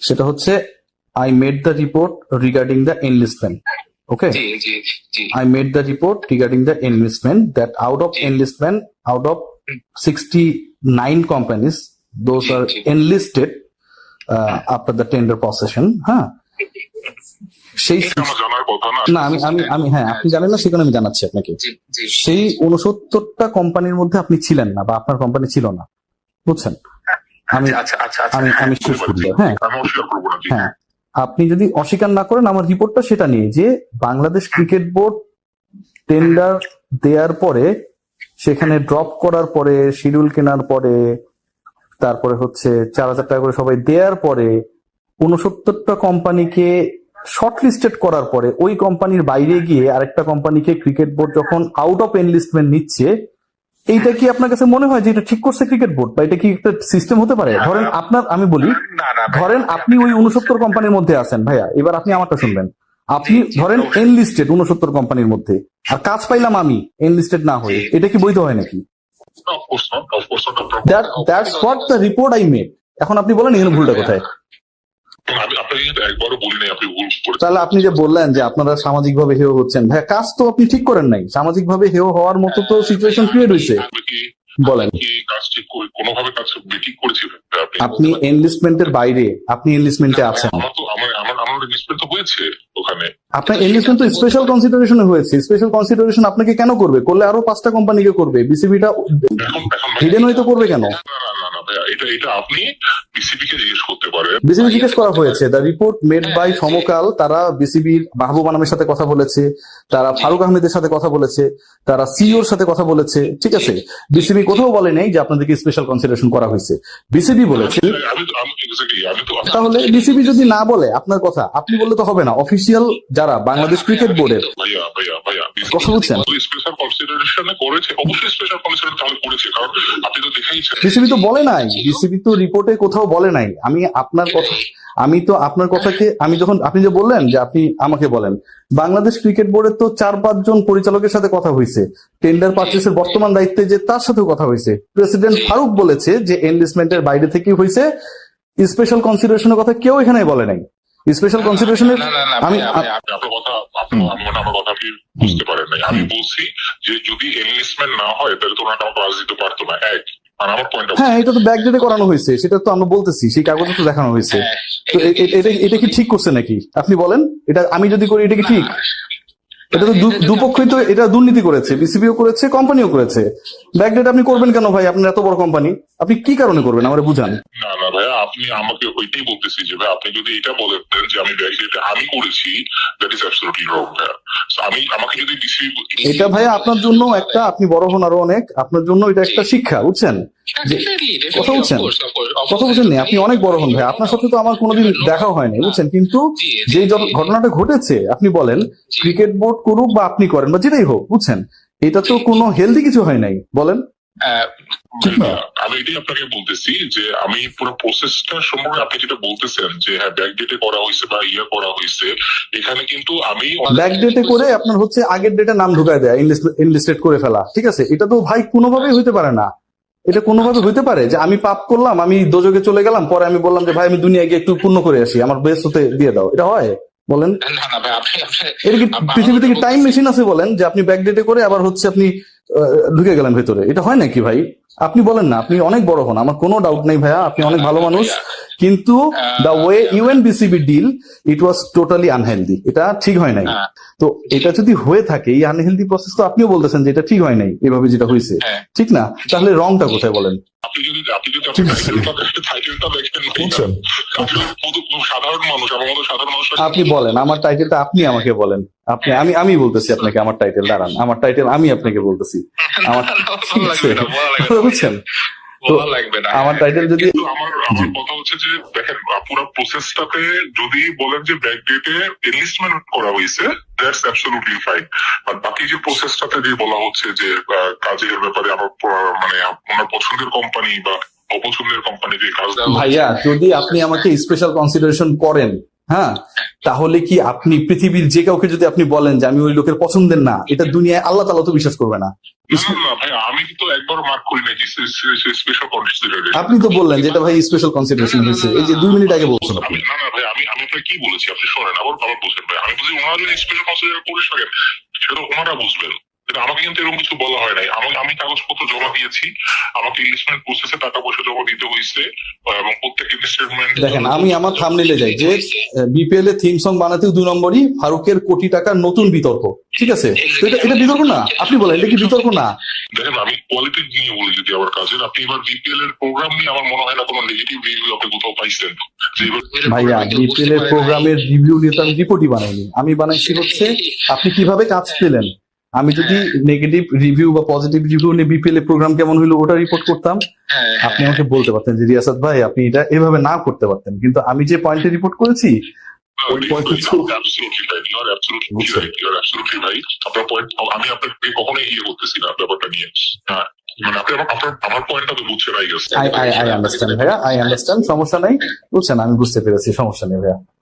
সেটা made the report regarding the enlistment okay made the report regarding the enlistment that out of enlistment out of sixty nine companies those are enlisted after the tender procession হ্যাঁ সেই না আমি আমি আমি হ্যাঁ আপনি জানেন না সেখানে আমি জানাচ্ছি আপনাকে। সেই উনসত্তরটা কোম্পানির মধ্যে আপনি ছিলেন না বা আপনার কোম্পানি ছিল না। বুঝছেন? আমি আচ্ছা আচ্ছা আচ্ছা। আমি আমি শেষ করব হ্যাঁ। করব জি। হ্যাঁ। আপনি যদি অস্বীকার না করেন আমার রিপোর্টটা সেটা নিয়ে যে বাংলাদেশ ক্রিকেট বোর্ড টেন্ডার দেওয়ার পরে সেখানে ড্রপ করার পরে শিডিউল কেনার পরে তারপরে হচ্ছে চার হাজার টাকা করে সবাই দেওয়ার পরে উনসত্তরটা কোম্পানিকে শর্ট লিস্টেড করার পরে ওই কোম্পানির বাইরে গিয়ে আরেকটা কোম্পানিকে ক্রিকেট বোর্ড যখন আউট অফ এনলিস্টমেন্ট নিচ্ছে এইটা কি আপনার কাছে মনে হয় যে এটা ঠিক করছে ক্রিকেট বোর্ড বা এটা কি একটা সিস্টেম হতে পারে? ধরেন আপনার আমি বলি ধরেন আপনি ওই উনসত্তর কোম্পানির মধ্যে আছেন ভাইয়া। এবার আপনি আমারটা শুনবেন। আপনি ধরেন এনলিস্টেড উনসত্তর কোম্পানির মধ্যে। আর কাজ পাইলাম আমি এনলিস্টেড না হয়ে। এটা কি বৈধ হয় নাকি? That's what the report I made এখন আপনি বলেন এখানে ভুলটা কোথায়? আপনাকে কিন্তু একবারও বলি আপনি ভুল করেছেন। তাহলে আপনি যে বললেন যে আপনারা সামাজিক ভাবে হেয় হচ্ছেন ভাইয়া কাজ তো আপনি ঠিক করেন নাই। সামাজিক ভাবে হেয় হওয়ার মতো তো সিচুয়েশন ক্রিয়েট হয়েছে। বলেন। কাজ কোনোভাবে কাজ ঠিক করেছিলেন? আপনি এনলিস্টমেন্টের বাইরে আপনি এনলিস্টমেন্টে আছেন। আমার তো আমার আমার আমার ইনভেস্টমেন্ট তো হয়েছে ওখানে। আপনার এনলিস্টমেন্ট তো স্পেশাল কনসিডারেশনে হয়েছে। স্পেশাল কনসিডারেশন আপনাকে কেন করবে? করলে আরও পাঁচটা কোম্পানিকে করবে। বিসিবিটা হিডেন হয়তো করবে কেন? এটা এটা আপনি বিসিবি কে জিজ্ঞেস করতে পারেন বিসিবি জিজ্ঞেস করা হয়েছে। The report made by Samakal তারা বিসিবির মাহবুব আনামের সাথে কথা বলেছে তারা ফারুক আহমেদের সাথে কথা বলেছে তারা সিওর সাথে কথা বলেছে ঠিক আছে? বিসিবি কোথাও বলে নেই যে আপনাদেরকে স্পেশাল কনসিডারেশন করা হয়েছে। বিসিবি বলেছে। তাহলে বিসিবি যদি না বলে আপনার কথা আপনি বললে তো হবে না। অফিসিয়াল যারা বাংলাদেশ ক্রিকেট বোর্ডের কথা বলছেন? স্পেশাল কনসিডারেশনে করেছে অবশ্যই স্পেশাল কনসিডারেশন করেছে কারণ আপনি তো দেখাইছেন বিসিবি তো বলে নাই। বিসিবি তো রিপোর্টে কোথাও বলে নাই। আমি আপনার কথা আমি তো আপনার কথাকে আমি যখন আপনি যে বললেন যে আপনি আমাকে বলেন বাংলাদেশ ক্রিকেট বোর্ডের তো চার পাঁচজন পরিচালকের সাথে কথা হয়েছে টেন্ডার পারচেসের বর্তমান দায়িত্বে যে তার সাথেও কথা হয়েছে প্রেসিডেন্ট ফারুক বলেছে যে এনলিস্টমেন্টের বাইরে থেকেই হয়েছে স্পেশাল কনসিডারেশনের কথা কেউ এখানে বলে নাই। স্পেশাল কনসিডারেশনের আমি আপনার কথা কথা আপনি বুঝতে পারেন নাই। আমি বলছি যে যদি এনলিস্টমেন্ট না হয় তাহলে তো ওনাকে আমাকে কাজ দিতে পারতো না। এক হ্যাঁ এটা তো ব্যাকডেটে করানো হয়েছে সেটা তো আমরা বলতেছি সেই কাগজে তো দেখানো হয়েছে। হ্যাঁ, তো এটা এটা কি ঠিক করছে নাকি? আপনি বলেন এটা আমি যদি করি এটা কি ঠিক? এটা তো দু- দুপক্ষই তো এটা দুর্নীতি করেছে বিসিবিও করেছে কোম্পানিও করেছে। ব্যাকডেট আপনি করবেন কেন ভাই? আপনার এত বড় কোম্পানি। আপনি কি কারণে করবেন? আমার বুঝান। না না ভাইয়া আপনি আমাকে ওইটাই বলতেছি যে ভাই আপনি যদি এটা বলেন যে আমি ব্যাকডেটে আমি করেছি দ্যাট ইজ অ্যাবসলিউটলি রং আমি আমাকে যদি বিসিবি এটা ভাই আপনার জন্য একটা আপনি বড় হন আরও অনেক আপনার জন্য এটা একটা শিক্ষা বুঝছেন? কথা বলছেন? কথা course. বুঝেন আপনি অনেক বড় হন ভাই। আপনার সাথে তো আমার কোনোদিন দেখা হয়নি বুঝছেন? কিন্তু যে ঘটনাটা ঘটেছে আপনি বলেন ক্রিকেট বোর্ড করুক বা আপনি করেন বা যেটাই হোক বুঝছেন? এটা তো কোনো হেলদি কিছু হয় নাই বলেন। না? আমি এটাই আপনাকে বলতেছি যে আমি পুরো প্রসেসটা সম্পর্কে আপনি যেটা বলতেছেন যে হ্যাঁ ব্যাক ব্যাকডেটে করা হয়েছে বা ইয়ে করা হয়েছে এখানে কিন্তু আমি ব্যাক ডেটে করে আপনার হচ্ছে আগের ডেটে নাম ঢুকায় দেয় ইনলিস্টেড করে ফেলা ঠিক আছে? এটা তো ভাই কোনোভাবেই হইতে পারে না। এটা কোনোভাবে হইতে পারে যে আমি পাপ করলাম আমি দোজকে চলে গেলাম পরে আমি বললাম যে ভাই আমি দুনিয়া গিয়ে একটু পূর্ণ করে আসি আমার বেস হতে দিয়ে দাও। এটা হয়? বলেন। এটা কি পৃথিবীতে কি টাইম মেশিন আছে বলেন যে আপনি ব্যাকডেটে করে আবার হচ্ছে আপনি ঢুকে গেলেন ভেতরে। এটা হয় নাকি ভাই? আপনি বলেন না আপনি অনেক বড় হন আমার কোনো ডাউট নেই ভাইয়া আপনি অনেক ভালো মানুষ কিন্তু the way ইউএনবিসিবি deal it was totally unhealthy এটা ঠিক হয় নাই। হ্যাঁ। তো এটা যদি হয়ে থাকে এই আনহেলদি প্রসেস তো আপনিও বলতেছেন যে এটা ঠিক হয় নাই এভাবে যেটা হয়েছে। হ্যাঁ। ঠিক না? তাহলে রংটা কোথায় বলেন? আপনি যদি আপনি যদি টাইটেলটা দেখেন বুঝছেন? আপনি মতো- সাধারণ মানুষ সাধারণ মানুষ আপনি বলেন আমার টাইটেলটা আপনি আমাকে বলেন। আপনি আমি আমি বলতেছি আপনাকে আমার টাইটেল দাঁড়ান আমার টাইটেল আমি আপনাকে বলতেছি। আমার বুঝছেন? লাগবে না। আমার টাইটেল যদি আমার আমার কথা হচ্ছে যে দেখেন পুরো প্রসেসটাতে যদি বলেন যে ব্যাকডেটে এনলিস্টমেন্ট করা হয়েছে দ্যাটস অ্যাবসলিউটলি ফাইন আর বাকি যে প্রসেসটাতে যে বলা হচ্ছে যে কাজের ব্যাপারে আমার মানে আপনার পছন্দের কোম্পানি বা অপছন্দের কোম্পানি যে কাজ ভাইয়া যদি আপনি আমাকে স্পেশাল কনসিডারেশন করেন হ্যাঁ? তাহলে কি আপনি পৃথিবীর যে কাউকে যদি আপনি বলেন যে আমি ওই লোকের পছন্দের না এটা দুনিয়ায় আল্লাহ তালা তো বিশ্বাস করবে না। আপনি তো বললেন যে এটা ভাই স্পেশাল কনসিডারেশন হয়েছে। এই যে দুই মিনিট আগে বলছেন আপনি। না না ভাই আমি আমি আপনাকে কি বলেছি? আপনি শোনেন আবার আবার বুঝেন ভাই। আমি বলছি ওনারা যদি স্পেশাল কনসিডার করে সেটা ওনারা বুঝবেন। আমাকে কিন্তু এরকম কিছু বলা হয় নাই। আমি আমি কাগজপত্র জমা দিয়েছি। আমাকে ইনভেস্টমেন্ট প্রসেসে টাকা পয়সা জমা দিতে হয়েছে এবং প্রত্যেক ইনভেস্টমেন্ট দেখেন আমি আমার থামনেলে যাই। যে বিপিএল এর থিম সং বানাতেও দুই নম্বরই ফারুকের কোটি টাকার নতুন বিতর্ক। ঠিক আছে? এটা এটা বিতর্ক না? আপনি বলেন এটা কি বিতর্ক না? দেখেন আমি কোয়ালিটি নিয়ে বলি যদি আমার কাজের আপনি এবার বিপিএল এর প্রোগ্রাম নিয়ে আমার মনে হয় না কোনো নেগেটিভ রিভিউ আপনি কোথাও পাইছেন। ভাইয়া বিপিএল এর প্রোগ্রামের রিভিউ নিয়ে তো আমি রিপোর্টই বানাইনি। আমি বানাইছি হচ্ছে আপনি কীভাবে কাজ পেলেন? আমি যদি নেগেটিভ রিভিউ বা পজিটিভ রিভিউ নিয়ে বিপিএল এর প্রোগ্রাম কেমন হলো ওটা রিপোর্ট করতাম। হ্যাঁ, আপনি আমাকে বলতে পারতেন যে রিয়াসাদ ভাই আপনি এটা এভাবে না করতে পারতেন। কিন্তু আমি যে পয়েন্টে রিপোর্ট করেছি আমি আপনাকে কখনোই ইয়ে করতেছি না ব্যাপারটা নিয়ে। হ্যাঁ সমস্যা নাই। বুঝছেন আমি বুঝতে পেরেছি সমস্যা নেই ভাইয়া।